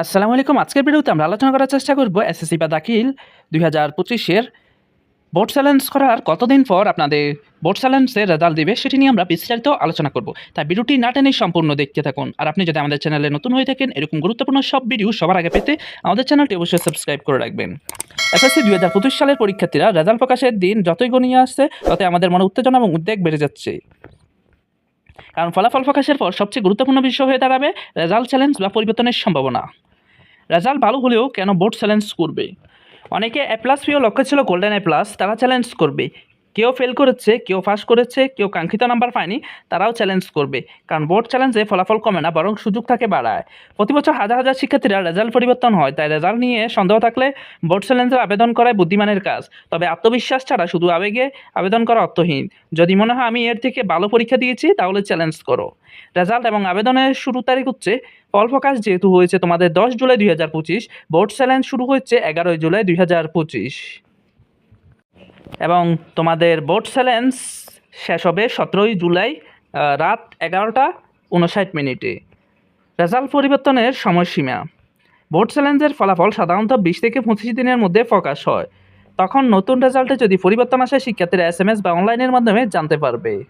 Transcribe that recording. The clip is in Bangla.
আসসালামু আলাইকুম। আজকের ভিডিওতে আমরা আলোচনা করার চেষ্টা করব এসএসসি বা দাখিল দুই হাজার পঁচিশের বোর্ড চ্যালেঞ্জ করার কতদিন পর আপনাদের বোর্ড চ্যালেঞ্জের রেজাল্ট দিবে সেটি নিয়ে আমরা বিস্তারিত আলোচনা করব। তাই ভিডিওটি না টেনে সম্পূর্ণ দেখতে থাকুন। আর আপনি যদি আমাদের চ্যানেলে নতুন হয়ে থাকেন, এরকম গুরুত্বপূর্ণ সব ভিডিও সবার আগে পেতে আমাদের চ্যানেলটি অবশ্যই সাবস্ক্রাইব করে রাখবেন। এসএসসি দুই হাজার পঁচিশ সালের পরীক্ষার্থীরা রেজাল্ট প্রকাশের দিন যতই গণিয়ে আসছে, ততই আমাদের মনে উত্তেজনা এবং উদ্বেগ বেড়ে যাচ্ছে। কারণ ফলাফল প্রকাশের পর সবচেয়ে গুরুত্বপূর্ণ বিষয় হয়ে দাঁড়াবে রেজাল্ট চ্যালেঞ্জ বা পরিবর্তনের সম্ভাবনা। রেজাল্ট ভালো হলেও কেন বোর্ড চ্যালেঞ্জ করবে? অনেকে এ প্লাস লক্ষ্য ছিল গোল্ডেন এ প্লাস তারা চ্যালেঞ্জ করবে। কেউ ফেল করেছে, কেউ পাস করেছে, কেউ কাঙ্ক্ষিত নাম্বার পায়নি, তারাও চ্যালেঞ্জ করবে। কারণ বোর্ড চ্যালেঞ্জে ফলাফল কমে না, বরং সুযোগ থাকে বাড়ায়। প্রতি বছর হাজার হাজার শিক্ষার্থীরা রেজাল্ট পরিবর্তন হয়, তাই রেজাল্ট নিয়ে সন্দেহ থাকলে বোর্ড চ্যালেঞ্জের আবেদন করায় বুদ্ধিমানের কাজ। তবে আত্মবিশ্বাস ছাড়া শুধু আবেগে আবেদন করা অর্থহীন। যদি মনে হয় আমি এর থেকে ভালো পরীক্ষা দিয়েছি, তাহলে চ্যালেঞ্জ করো। রেজাল্ট এবং আবেদনের শুরু তারিখ হচ্ছে, ফল প্রকাশ যেহেতু হয়েছে তোমাদের দশ জুলাই দুই হাজার পঁচিশ বোর্ড চ্যালেঞ্জ শুরু হচ্ছে এগারোই জুলাই দুই হাজার পঁচিশ। এবং তোমাদের বোর্ড চ্যালেঞ্জ শেষ হবে সতেরোই জুলাই রাত এগারোটা উনষাট মিনিটে। রেজাল্ট পরিবর্তনের সময়সীমা। বোর্ড চ্যালেঞ্জের ফলাফল সাধারণত বিশ থেকে পঁচিশ দিনের মধ্যে প্রকাশ হয়। তখন নতুন রেজাল্টে যদি পরিবর্তন আসে, শিক্ষার্থীরা এস এম এস বা অনলাইনের মাধ্যমে জানতে পারবে।